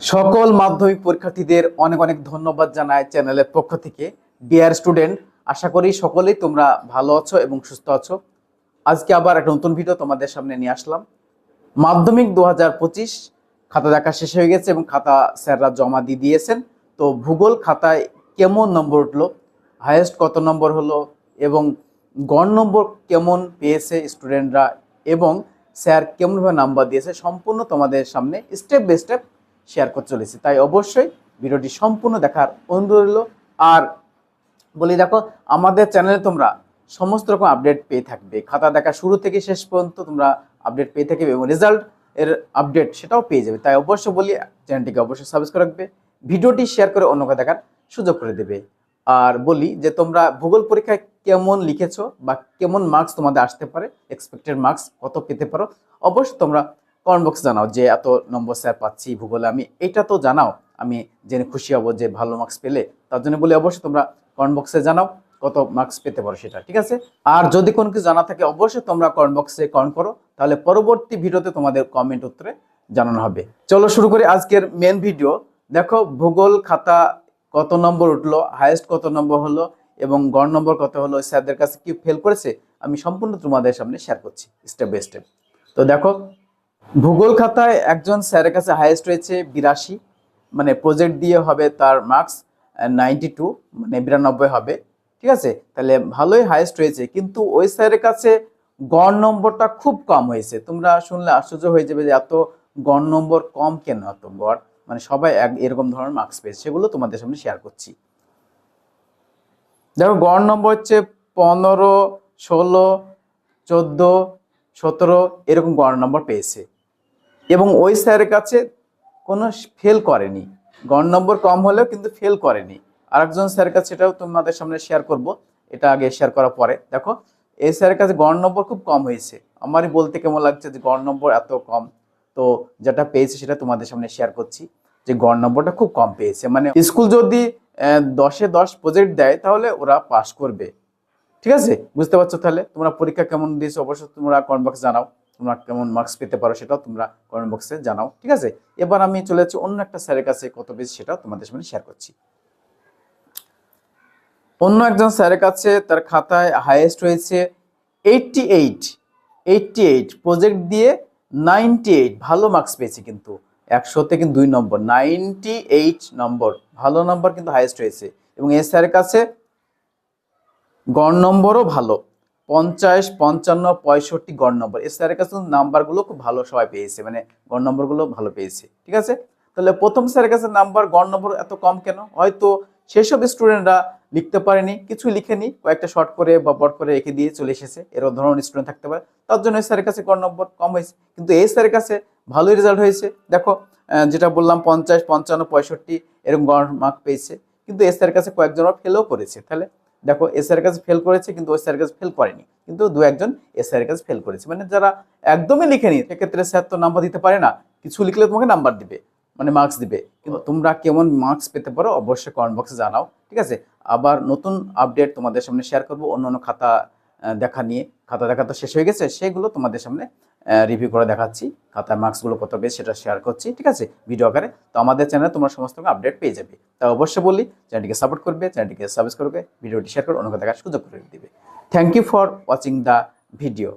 সকল মাধ্যমিক পরীক্ষার্থীদের অনেক অনেক ধন্যবাদ জানায় চ্যানেলের পক্ষ থেকে। ডিয়ার স্টুডেন্ট আশা করি সকলেই তোমরা ভালো আছো এবং সুস্থ আছো। আজকে আবার একটা নতুন ভিডিও তোমাদের সামনে নিয়ে আসলাম। মাধ্যমিক দু হাজার পঁচিশ, খাতা দেখা শেষ হয়ে গেছে এবং খাতা স্যাররা জমা দিয়ে দিয়েছেন। তো ভূগোল খাতায় কেমন নম্বর উঠল হায়েস্ট কত নম্বর হলো এবং গড় নম্বর কেমন পেয়েছে স্টুডেন্টরা এবং স্যার কেমনভাবে নাম্বার দিয়েছে, সম্পূর্ণ তোমাদের সামনে স্টেপ বাই স্টেপ শেয়ার করতে চলেছি। তাই অবশ্যই ভিডিওটি সম্পূর্ণ দেখার অনুরোধ রইল। আর বলি, দেখো, আমাদের চ্যানেলে তোমরা সমস্ত রকম আপডেট পেয়ে থাকবে। খাতা দেখা শুরু থেকে শেষ পর্যন্ত তোমরা আপডেট পেয়ে থাকবে এবং রেজাল্ট এর আপডেট সেটাও পেয়ে যাবে। তাই অবশ্যই বলি চ্যানেলটিকে অবশ্যই সাবস্ক্রাইব রাখবে। ভিডিওটি শেয়ার করে অন্যকে দেখার সুযোগ করে দেবে। আর বলি যে, তোমরা ভূগোল পরীক্ষায় কেমন লিখেছো বা কেমন মার্কস তোমাদের আসতে পারে এক্সপেক্টেড মার্কস কত পেতে পারো, অবশ্যই তোমরা কমেন্ট বক্সে জানাও যে এত নম্বর স্যার পাচ্ছি, ভূগোলে আমি, এটা তো জানাও। আমি জেনে খুশি হব যে ভালো মার্কস পেলে, তার জন্য বলি অবশ্যই তোমরা কমেন্ট বক্সে জানাও কত মার্কস পেতে পারো সেটা, ঠিক আছে? আর যদি কোনো কিছু জানা থাকে, অবশ্যই তোমরা কমেন্ট বক্সে কমেন্ট করো, তাহলে পরবর্তী ভিডিওতে তোমাদের কমেন্ট উত্তরে জানানো হবে। চলো শুরু করি আজকের মেন ভিডিও দেখো, ভূগোল খাতা কত নম্বর উঠল হায়েস্ট কত নম্বর হলো, এবং গড় নম্বর কত হলো স্যারদের কাছে কি ফেল করেছে, আমি সম্পূর্ণ তোমাদের সামনে শেয়ার করছি স্টেপ বাই স্টেপ তো দেখো ভূগোল খাতায় একজন স্যারের কাছে হাইয়েস্ট রয়েছে বিরাশি মানে প্রজেক্ট দিয়ে হবে তার মার্কস নাইনটি টু মানে বিরানব্বই হবে, ঠিক আছে? তাহলে ভালোই হাইয়েস্ট রয়েছে, কিন্তু ওই স্যারের কাছে গড় নম্বরটা খুব কম হয়েছে। তোমরা শুনলে আশ্চর্য হয়ে যাবে যে এত গড় নম্বর কম কেন, এত গড়? মানে সবাই এক, এরকম ধরনের মার্কস পেয়েছে, সেগুলো তোমাদের সামনে শেয়ার করছি। দেখো, গড় নম্বর হচ্ছে পনেরো, ষোলো, চোদ্দ, সতেরো, এরকম গড় নম্বর পেয়েছে। এবং ওই স্যারের কাছে কোনো ফেল করেনি। গড় নম্বর কম হলেও কিন্তু ফেল করেনি। আরেকজন স্যারের কাছে এটাও তোমাদের সামনে শেয়ার করব। এটা আগে শেয়ার করার পরে। দেখো, এই স্যারের কাছে গড় নম্বর খুব কম হয়েছে। আমারই বলতে কেমন লাগছে যে গড় নম্বর এত কম। তো যেটা পেয়েছে সেটা তোমাদের সামনে শেয়ার করছি যে গড় নম্বরটা খুব কম পেয়েছে। মানে স্কুল যদি দশে দশ প্রজেক্ট দেয়, তাহলে ওরা পাশ করবে। ঠিক আছে? বুঝতে পারছ তাহলে? তোমরা পরীক্ষা কেমন দিয়েছ? অবশ্যই তোমরা কমেন্ট বক্সে জানাও। তোমরা কেমন মার্কস পেতে পারো সেটাও তোমরা কমেন্ট বক্সে জানাও, ঠিক আছে? এবার আমি চলে যাচ্ছি অন্য একটা স্যারের কাছে, কত পেয়েছি সেটাও তোমাদের সামনে শেয়ার করছি। অন্য একজন স্যারের কাছে তার খাতায় হাইয়েস্ট হয়েছে eighty eight eighty eight project দিয়ে নাইনটি এইট ভালো মার্কস পেয়েছে কিন্তু। একশোতে কিন্তু দুই নম্বর নাইনটি এইট নম্বর, ভালো নম্বর কিন্তু হাইয়েস্ট হয়েছে এবং এই স্যারের কাছে গড় নম্বরও ভালো। পঞ্চাশ, পঞ্চান্ন, পঁয়ষট্টি গড় নম্বর। এই স্যারের কাছে নাম্বারগুলো খুব ভালো সবাই পেয়েছে মানে গড় নম্বরগুলো ভালো পেয়েছে, ঠিক আছে? তাহলে প্রথম স্যারের কাছে নাম্বার, গড় নম্বর এত কম কেন? হয়তো সেসব স্টুডেন্টরা লিখতে পারেনি কিছু লিখেনি, কয়েকটা শর্ট করে বা বট করে রেখে দিয়ে চলে এসেছে এরকম ধরনের স্টুডেন্ট থাকতে পারে, তার জন্য স্যারের কাছে গড় নম্বর কম হয়েছে। কিন্তু এই স্যারের কাছে ভালোই রেজাল্ট হয়েছে, দেখো যেটা বললাম, পঞ্চাশ, পঞ্চান্ন, পঁয়ষট্টি, এরকম গড় মার্ক পেয়েছে, কিন্তু এস স্যারের কাছে কয়েকজন ফেলও করেছে, তাহলে দেখো এস এর কাছে ফেল করেছে, কিন্তু ওই স্যারের কাছে ফেল করেনি। কিন্তু দু একজন এস এর কাছে ফেল করেছে। মানে যারা একদমই লিখেনি, সেক্ষেত্রে স্যার তো নাম্বার দিতে পারে না। কিছু লিখলে তোমাকে নাম্বার দিবে মানে মার্কস দিবে। কিন্তু তোমরা কেমন মার্কস পেতে পারো, অবশ্যই কমেন্ট বক্সে জানাও, ঠিক আছে? আবার নতুন আপডেট তোমাদের সামনে শেয়ার করব অন্য অন্য খাতা দেখা নিয়ে। খাতা দেখা তো শেষ হয়ে গেছে, সেগুলো তোমাদের সামনে রিভিউ করে দেখাচ্ছি, খাতার মার্কসগুলো কত বেশ সেটা শেয়ার করছি, ঠিক আছে? ভিডিও আকারে। তো আমাদের চ্যানেলে তোমরা সমস্ত আপডেট পেয়ে যাবে। তা অবশ্যই বলি চ্যানেলটিকে সাপোর্ট করবে চ্যানেলটিকে সাবস্ক্রাইব করবে ভিডিওটি শেয়ার করে অন্যকে দেখার সুযোগ করে দিবে। Thank you for watching the video